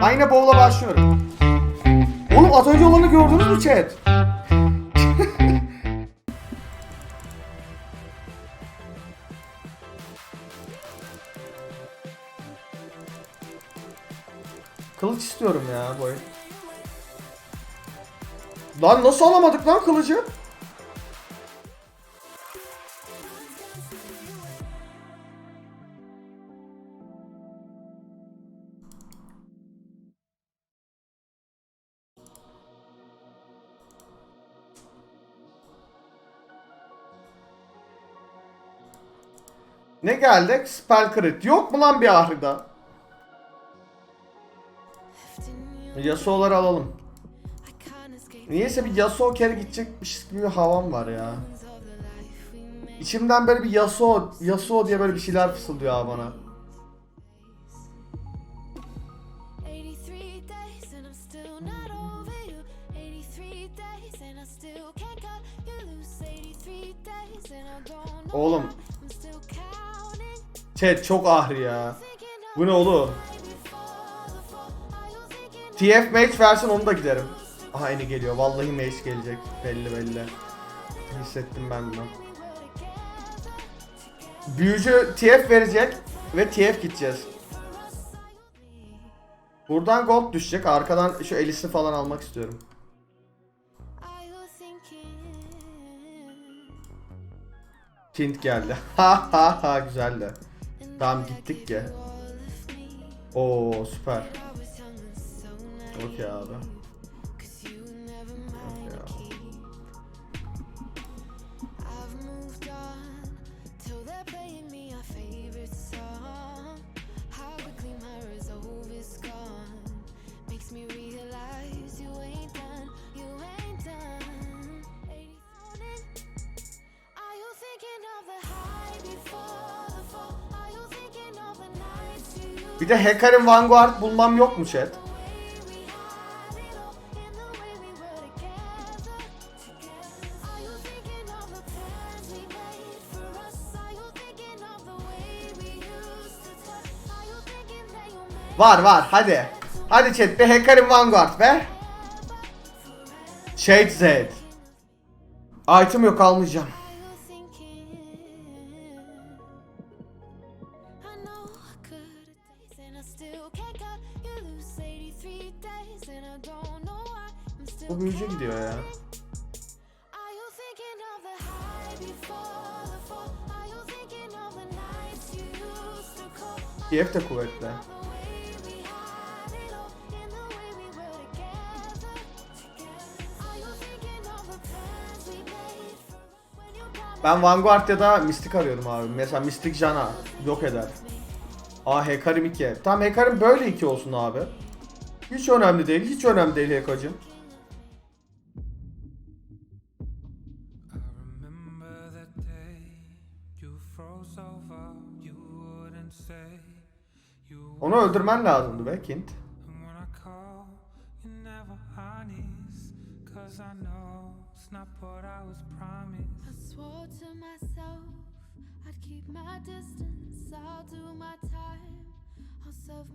Yine bowl'a başlıyorum. Oğlum az önce olanı gördünüz mü chat? Kılıç istiyorum ya boy. Lan nasıl alamadık lan kılıcı? Ne geldi? Spell crit. Yok mu lan bir ahrida? Yasuo'ları alalım. Niyeyse bir Yasuo kere gidecekmiş gibi havam var ya. İçimden böyle bir Yasuo, Yasuo diye böyle bir şeyler fısıldıyor abi bana. 83 days and I'm still not over you. 83 days and I still can't cut you loose. 83 days and I don't know Oğlum chat çok ahri ya. Bu ne thinking TF Mage versin onu da giderim. Aha yeni geliyor. Vallahi Mage gelecek. Belli belli. Hissettim ben bunu. Büyücü TF verecek ve TF gideceğiz. Buradan gold düşecek. Arkadan şu Elis'i falan almak istiyorum. Tint geldi. Ha ha ha güzeldi. Tamam gittik ki. Oo süper. Okey abi. De Hacker'in Vanguard bulmam yok mu chat? Var var hadi. Hadi chat bir Hacker'in Vanguard be. Shade Z. Item yok almayacağım. You promised Ben Vanguard ya da Mystic arıyorum abi. Mesela Mystic Jana yok eder. Aa Hekarim 2. Tamam Hekarim böyle 2 olsun abi. Hiç önemli değil. Hiç önemli değil Hekacım.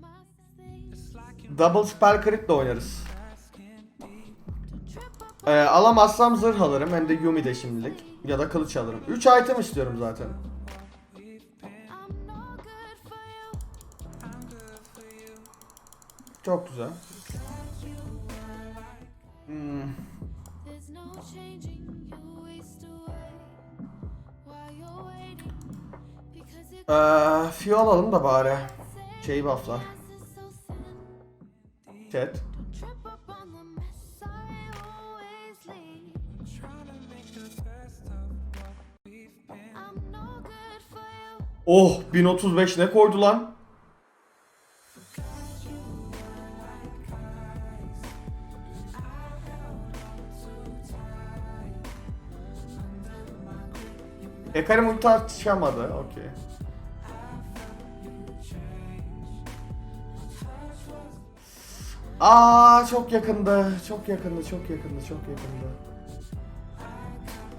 My things. It's like you're Double Spell Crit de oynarız. Ee, alamazsam zırh alırım hem de Yumi de şimdilik. Ya da kılıç alırım. 3 item istiyorum zaten. Çok güzel. Hmm. Ee, Fio alalım da bari. Şeyi bufflar. Chat. Trip up on the mess Ekarim ulti atışamadı. Okey. Aa çok yakındı. Çok yakındı. Çok yakındı. Çok yakındı.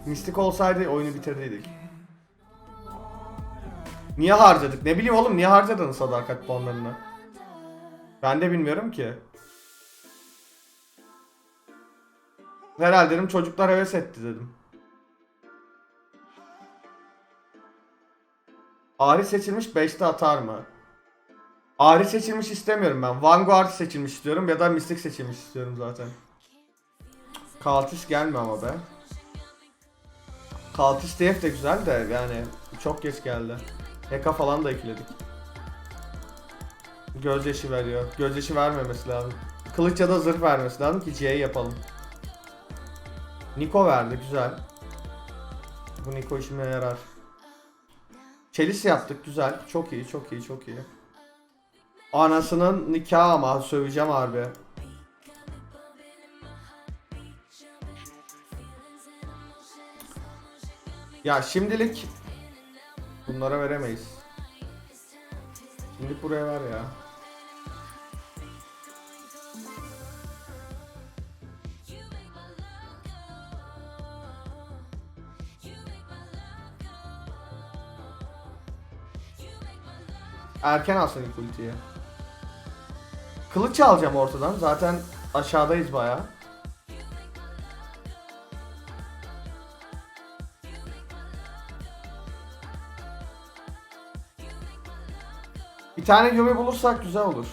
Mistik olsaydı oyunu bitirdiydik. Niye harcadık? Ne bileyim oğlum niye harcadın sadakat puanlarını? Ben de bilmiyorum ki. Herhalde dedim çocuklar heves etti dedim. Ari seçilmiş 5'te atar mı? Ari seçilmiş istemiyorum ben. Vanguard seçilmiş istiyorum ya da Mystic seçilmiş istiyorum zaten. Kaltis gelme ama be. Kaltis TF de güzel de yani çok geç geldi. Eka falan da ekledik. Gözyaşı veriyor. Gözyaşı vermemesi lazım. Kılıç ya da zırh vermesi lazım ki C'yi yapalım. Niko verdi güzel. Bu Niko işime yarar. Çelis yaptık güzel. Çok iyi çok iyi çok iyi. Anasının nikahı ama söveceğim harbi. Ya şimdilik bunlara veremeyiz. Şimdi buraya ver ya. Erken alsın ilk ultiyi. Kılıç alacağım ortadan. Zaten aşağıdayız baya. Bir tane göbe bulursak güzel olur.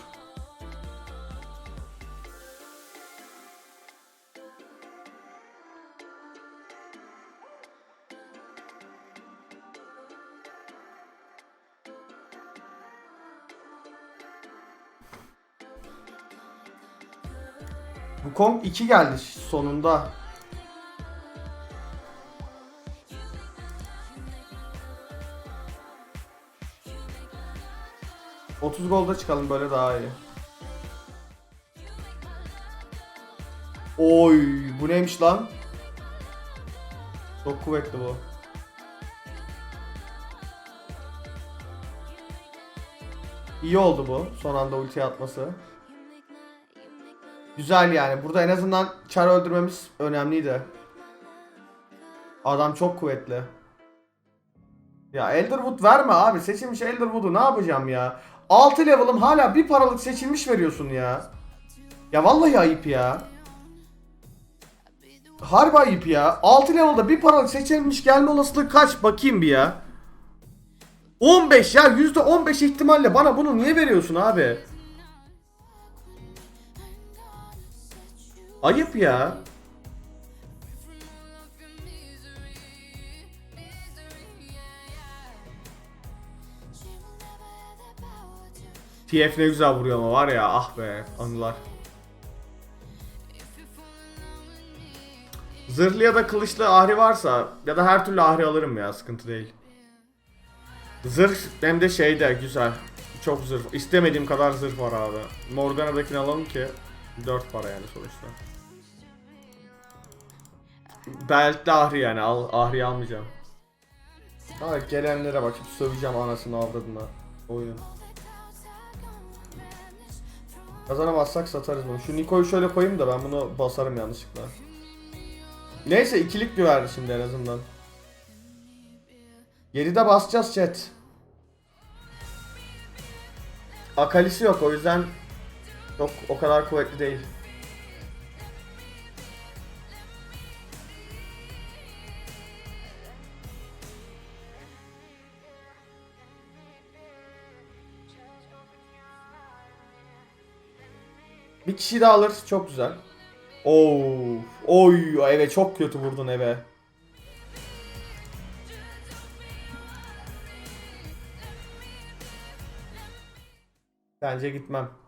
Kong 2 geldi sonunda. ...30 golda çıkalım böyle daha iyi. Oy bu neymiş lan? Çok kuvvetli bu. İyi oldu bu son anda ulti atması. Güzel yani. Burada en azından çar öldürmemiz önemliydi. Adam çok kuvvetli. Ya Elderwood verme abi. Seçilmiş Elderwood'u ne yapacağım ya? 6 level'ım hala bir paralık seçilmiş veriyorsun ya. Ya vallahi ayıp ya. Harbi ayıp ya. 6 level'da bir paralık seçilmiş gelme olasılığı kaç bakayım bir ya. 15 ya %15 ihtimalle bana bunu niye veriyorsun abi? Ayıp ya. TF ne güzel vuruyor ama var ya ah be anılar. Zırhlı ya da kılıçlı ahri varsa ya da her türlü ahri alırım ya sıkıntı değil. Zırh hem de şeyde güzel. Çok zırh. İstemediğim kadar zırh var abi. Morgana'dakini alalım ki 4 para yani sonuçta. Beltli ahri yani al, ahri almayacağım. Ha gelenlere bak şimdi söveceğim anasını avradına. Oyunun. Kazanamazsak satarız bunu. Şu Niko'yu şöyle koyayım da ben bunu basarım yanlışlıkla. Neyse ikilik güverdi şimdi en azından. Geride basacağız chat. Akalisi yok o yüzden çok o kadar kuvvetli değil. Bir kişi daha alır çok güzel. Oo, oy eve çok kötü vurdun eve. Bence gitmem.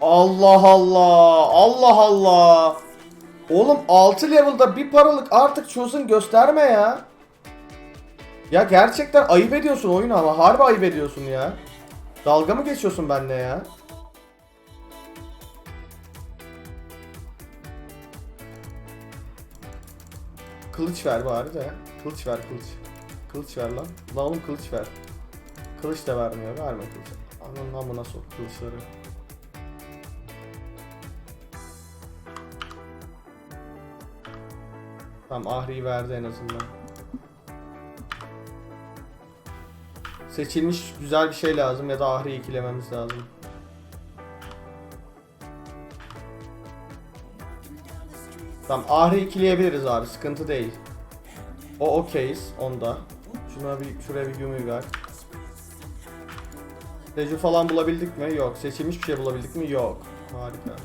Allah Allah. Allah Allah. Oğlum 6 level'da bir paralık artık çözün gösterme ya. Ya gerçekten ayıp ediyorsun oyunu ama harbi ayıp ediyorsun ya. Dalga mı geçiyorsun benimle ya? Kılıç ver bari de. Kılıç ver kılıç. Kılıç ver lan. Lan oğlum kılıç ver. Kılıç da vermiyor. Verme kılıç. Ananın amına sok kılıçları. Tamam Ahri'yi verdi en azından. Seçilmiş güzel bir şey lazım ya da Ahri'yi ikilememiz lazım. Tamam Ahri ikileyebiliriz abi sıkıntı değil. O okeyiz onda. Şuna bir şuraya bir yumi ver. Deju falan bulabildik mi? Yok. Seçilmiş bir şey bulabildik mi? Yok. Harika.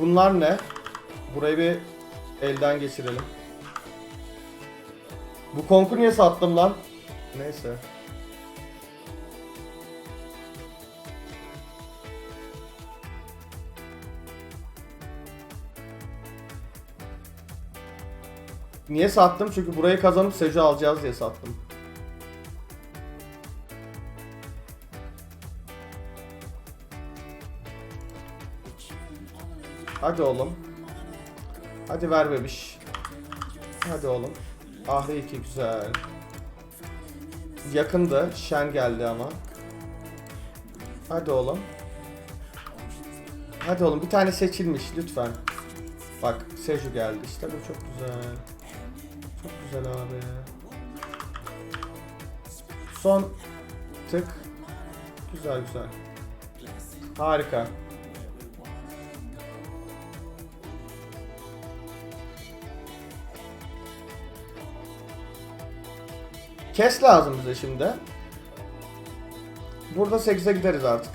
Bunlar ne? Burayı bir elden geçirelim. Bu konku niye sattım lan? Neyse. Niye sattım? Çünkü burayı kazanıp Seju alacağız diye sattım. Hadi oğlum. Hadi ver bebiş. Hadi oğlum. Ahri 2 güzel. Yakındı. Şen geldi ama. Hadi oğlum. Hadi oğlum bir tane seçilmiş lütfen. Bak Seju geldi işte bu çok güzel. Çok güzel abi. Son tık. Güzel güzel. Harika. Kes lazım bize şimdi. Burada 8'e gideriz artık.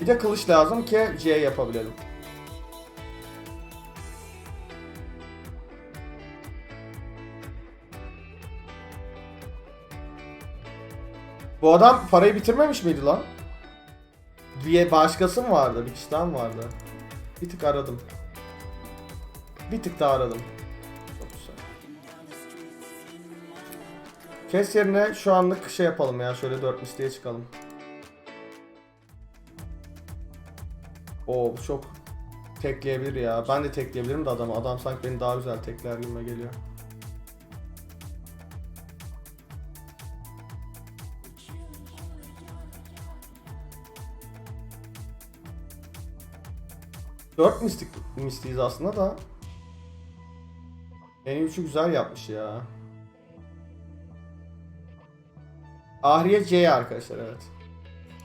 Bir de kılıç lazım ki C yapabilelim. Bu adam parayı bitirmemiş miydi lan? Bir başkası mı vardı? Bir kişi daha mı vardı? Bir tık aradım. Bir tık daha aradım. Kes yerine şu anlık şey yapalım ya. Şöyle 4 misliye çıkalım. Oo bu çok tekleyebilir ya. Ben de tekleyebilirim de adamı. Adam sanki beni daha güzel tekler gibime geliyor. Dört mistik mistiyiz aslında da. En üçü güzel yapmış ya. Ahriye C arkadaşlar evet.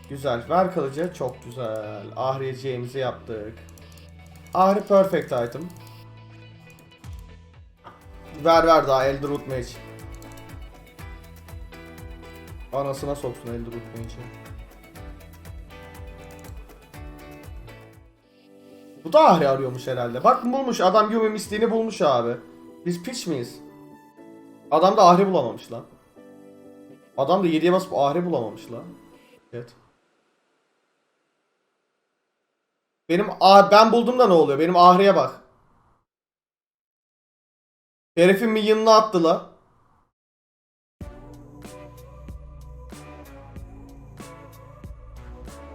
Güzel. Ver kılıcı. Çok güzel. Ahriye C'mizi yaptık. Ahri perfect item. Ver ver daha Elderwood Mage. Anasına soksun Elderwood Mage'i. Bu da Ahri arıyormuş herhalde. Bak bulmuş adam Yumi mistiğini bulmuş abi. Biz piç miyiz? Adam da Ahri bulamamış lan. Adam da 7'ye basıp Ahri bulamamış lan. Evet. Benim ah ben buldum da ne oluyor? Benim Ahri'ye bak. Herifin minyonunu attı la.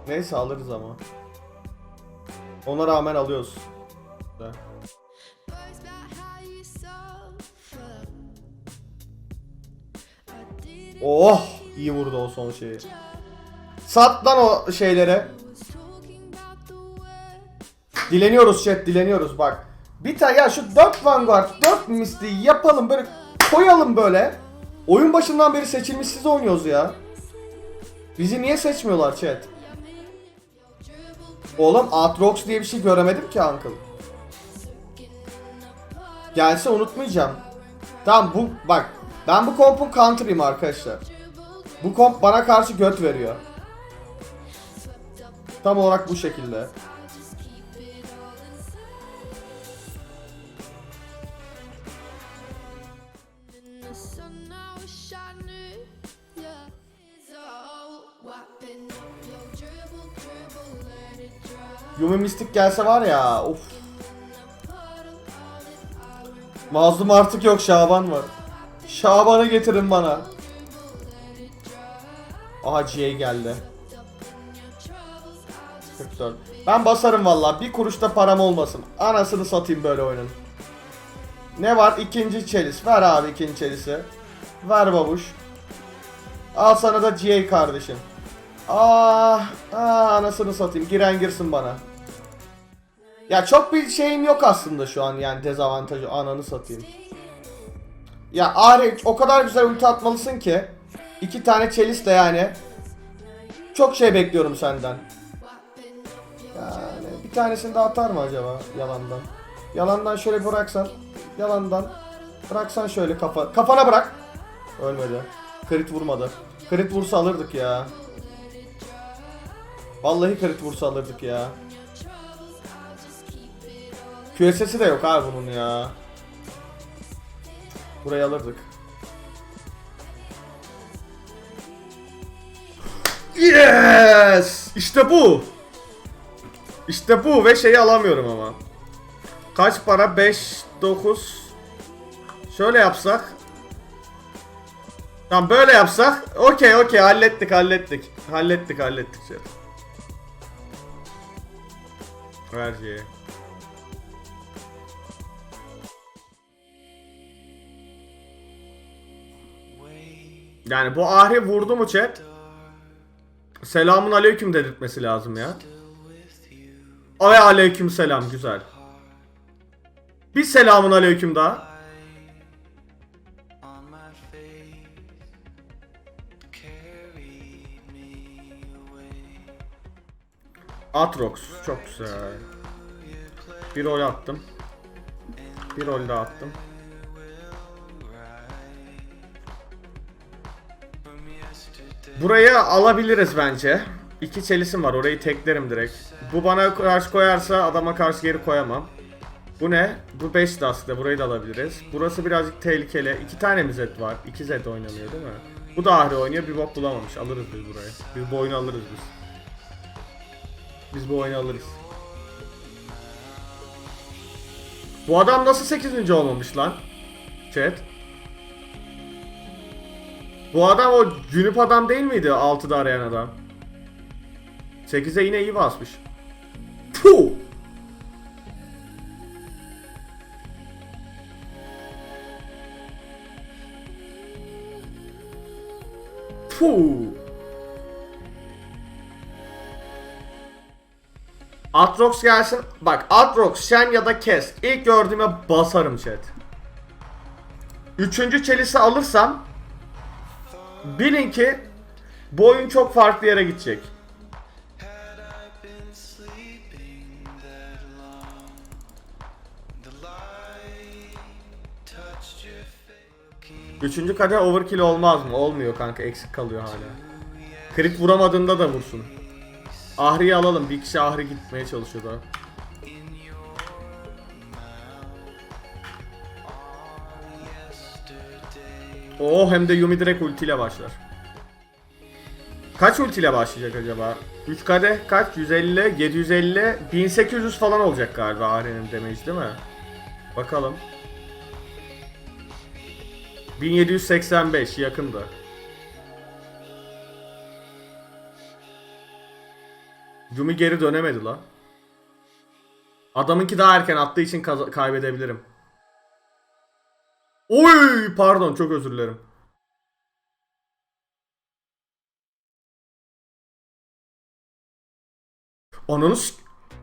Neyse alırız ama. Ona rağmen alıyoruz. Güzel. Oh iyi vurdu o son şeyi. Sat lan o şeylere. Dileniyoruz chat dileniyoruz bak. Bir tane ya şu 4 Vanguard 4 misli yapalım böyle koyalım böyle. Oyun başından beri seçilmiş siz oynuyoruz ya. Bizi niye seçmiyorlar chat? Oğlum Atrox diye bir şey göremedim ki Uncle. Gelse unutmayacağım. Tamam bu bak ben bu kompun counter'ıyım arkadaşlar. Bu komp bana karşı göt veriyor. Tam olarak bu şekilde. Yumi Mystic gelse var ya of. Mazlum artık yok Şaban var. Şaban'ı getirin bana. Aha GA geldi. 44. Ben basarım valla. Bir kuruş da param olmasın. Anasını satayım böyle oyunun. Ne var? İkinci çelis. Ver abi ikinci çelisi. Ver babuş. Al sana da GA kardeşim. Ah, ah anasını satayım. Giren girsin bana. Ya çok bir şeyim yok aslında şu an yani dezavantajı ananı satayım. Ya Ahri o kadar güzel ulti atmalısın ki. iki tane çelis de yani. Çok şey bekliyorum senden. Yani bir tanesini de atar mı acaba yalandan? Yalandan şöyle bıraksan. Yalandan. Bıraksan şöyle kafa. Kafana bırak. Ölmedi. Crit vurmadı. Crit vursa alırdık ya. Vallahi crit vursa alırdık ya. QSS'i de yok abi bunun ya. Burayı alırdık. Yes! İşte bu. İşte bu ve şeyi alamıyorum ama. Kaç para? 5, 9. Şöyle yapsak. Tamam böyle yapsak. Okey okey hallettik hallettik. Hallettik hallettik. Şey. Ver şeyi. Yani bu ahri vurdu mu chat? Selamun aleyküm dedirtmesi lazım ya. Ay aleyküm selam güzel. Bir selamun aleyküm daha. Atrox çok güzel. Bir rol attım. Bir rol daha attım. Burayı alabiliriz bence. İki çelisim var orayı teklerim direkt. Bu bana karşı koyarsa adama karşı geri koyamam. Bu ne? Bu 5 aslında burayı da alabiliriz. Burası birazcık tehlikeli. İki tane mi Zed var? İki Zed oynanıyor değil mi? Bu da Ahri oynuyor bir bok bulamamış. Alırız biz burayı. Biz bu oyunu alırız biz. Biz bu oyunu alırız. Bu adam nasıl 8. olmamış lan? Chat. Bu adam o Cünüp adam değil miydi 6'da arayan adam? 8'e yine iyi basmış. Puh! Puh! Atrox gelsin. Bak Atrox, Shen ya da Kes. İlk gördüğüme basarım chat. Üçüncü çelisi alırsam bilin ki bu oyun çok farklı yere gidecek. Üçüncü kadar overkill olmaz mı? Olmuyor kanka eksik kalıyor hala. Crit vuramadığında da vursun. Ahri'yi alalım. Bir kişi Ahri gitmeye çalışıyor daha. Oh hem de Yumi direkt ultiyle başlar. Kaç ultiyle başlayacak acaba? 3 kadeh kaç? 150, 750, 1800 falan olacak galiba Ahri'nin damage değil mi? Bakalım. 1785 yakında. Yumi geri dönemedi la. Adamınki daha erken attığı için kaybedebilirim. Oy pardon çok özür dilerim. Ananı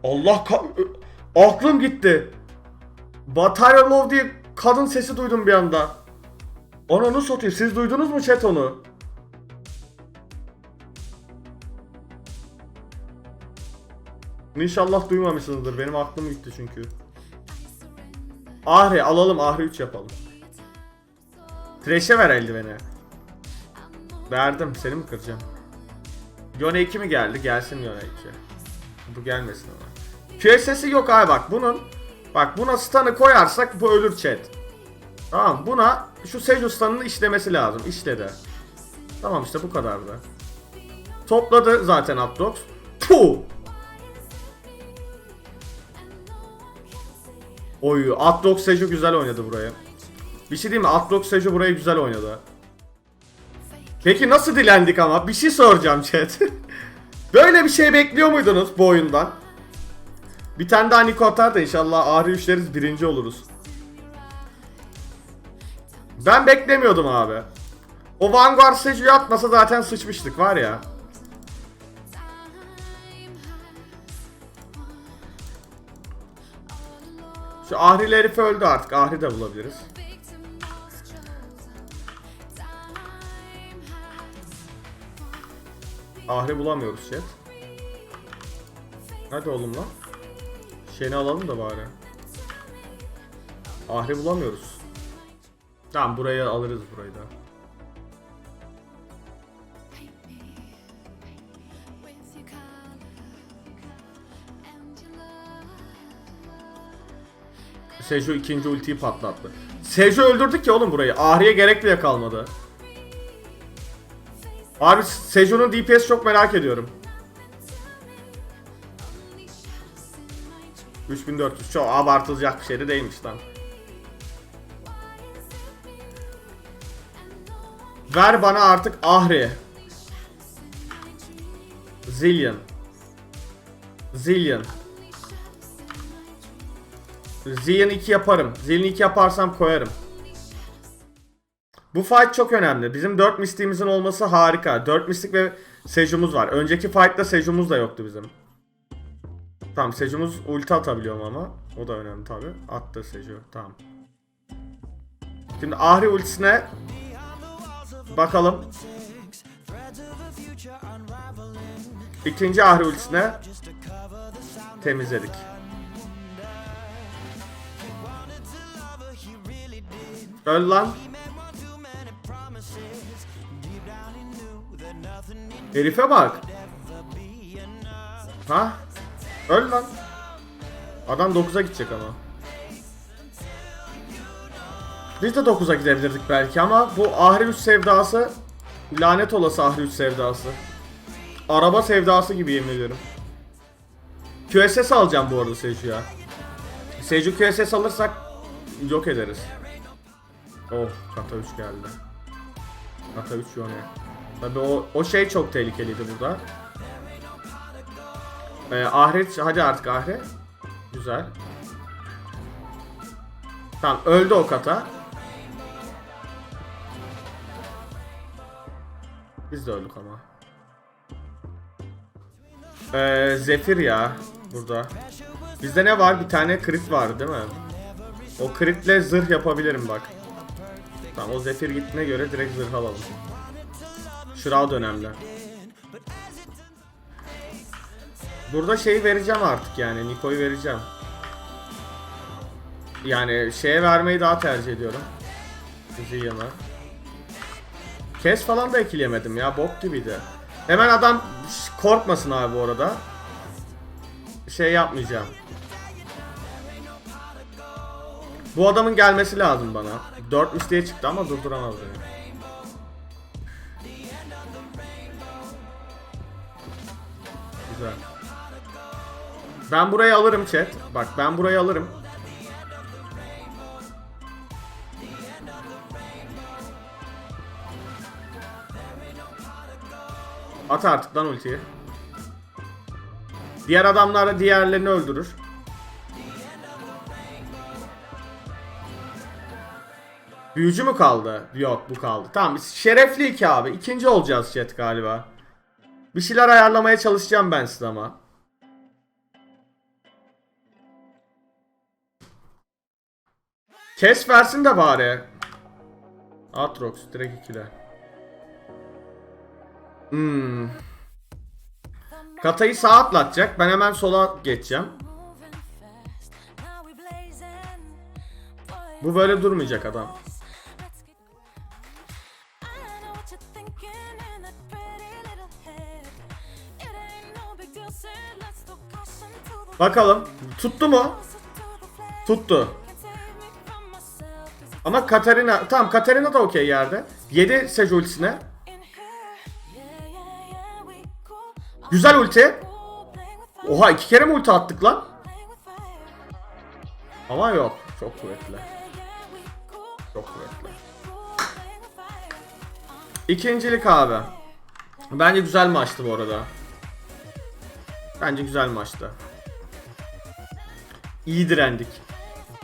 Allah ka- aklım gitti. Batarya Love diye kadın sesi duydum bir anda. Ananı satayım siz duydunuz mu chat onu? İnşallah duymamışsınızdır. Benim aklım gitti çünkü. Ahri alalım. Ahri 3 yapalım. Thresh'e ver eldiveni. Verdim. Seni mi kıracağım? Yone 2 mi geldi? Gelsin Yone 2. Bu gelmesin ama. QSS'i yok abi bak bunun. Bak buna stun'ı koyarsak bu ölür chat. Tamam buna şu Seju stun'ını işlemesi lazım. İşledi. Tamam işte bu kadardı. Topladı zaten Aptox. Puh! Oy, Atrox Seju güzel oynadı burayı. Bir şey diyeyim mi? Atrox Seju burayı güzel oynadı. Peki nasıl dilendik ama? Bir şey soracağım chat. Böyle bir şey bekliyor muydunuz bu oyundan? Bir tane daha Niko atar da inşallah Ahri üçleriz birinci oluruz. Ben beklemiyordum abi. O Vanguard Seju'yu atmasa zaten sıçmıştık var ya. Şu Ahri'li herif öldü artık. Ahri de bulabiliriz. Ahri bulamıyoruz chat. Hadi oğlum lan. Şeyini alalım da bari. Ahri bulamıyoruz. Tamam burayı alırız burayı da. Seju ikinci ultiyi patlattı. Seju öldürdük ya oğlum burayı. Ahri'ye gerek bile kalmadı. Abi Seju'nun DPS çok merak ediyorum. 3400 çok abartılacak bir şey de değilmiş lan. Ver bana artık Ahri. Zillion. Zillion. Zillion 2 yaparım. Zillion 2 yaparsam koyarım. Bu fight çok önemli. Bizim 4 mistiğimizin olması harika. 4 mistik ve Seju'muz var. Önceki fight'ta Seju'muz da yoktu bizim. Tamam Seju'muz ulti atabiliyorum ama. O da önemli tabi. Attı Seju. Tamam. Şimdi Ahri ultisine bakalım. İkinci Ahri ultisine temizledik. Öl lan. Herife bak. Ha? Öl lan. Adam 9'a gidecek ama. Biz de 9'a gidebilirdik belki ama bu Ahri 3 sevdası lanet olası Ahri 3 sevdası. Araba sevdası gibi yemin ediyorum. QSS alacağım bu arada Seju'ya. Seju QSS alırsak yok ederiz. Oh kata 3 geldi. Kata 3 Yone. Tabi o, o şey çok tehlikeliydi burada. Ee, Ahri hadi artık Ahri. Güzel. Tamam öldü o kata. Biz de öldük ama. Ee, Zephyr ya burada. Bizde ne var? Bir tane crit var değil mi? O critle zırh yapabilirim bak. Tamam o Zephyr gittiğine göre direkt zırh alalım. Shroud önemli. Burada şeyi vereceğim artık yani Niko'yu vereceğim. Yani şeye vermeyi daha tercih ediyorum. Zillion'a. Kes falan da ekilemedim ya bok gibiydi. Hemen adam korkmasın abi bu arada. Şey yapmayacağım. Bu adamın gelmesi lazım bana. 4 listeye çıktı ama durduramaz beni. Ben burayı alırım chat. Bak ben burayı alırım. At artık lan ultiyi. Diğer adamlar da diğerlerini öldürür. Büyücü mü kaldı? Yok bu kaldı. Tamam biz şerefli iki abi. İkinci olacağız chat galiba. Bir şeyler ayarlamaya çalışacağım ben size ama. Kes versin de bari. Atrox direkt ikile. Hmm. Katayı sağa atlatacak. Ben hemen sola geçeceğim. Bu böyle durmayacak adam. Bakalım. Tuttu mu? Tuttu. Ama Katarina... Tamam Katarina da okey yerde. 7 Sej ultisine. Güzel ulti. Oha iki kere mi ulti attık lan? Ama yok. Çok kuvvetli. Çok kuvvetli. İkincilik abi. Bence güzel maçtı bu arada. Bence güzel maçtı. İyi direndik.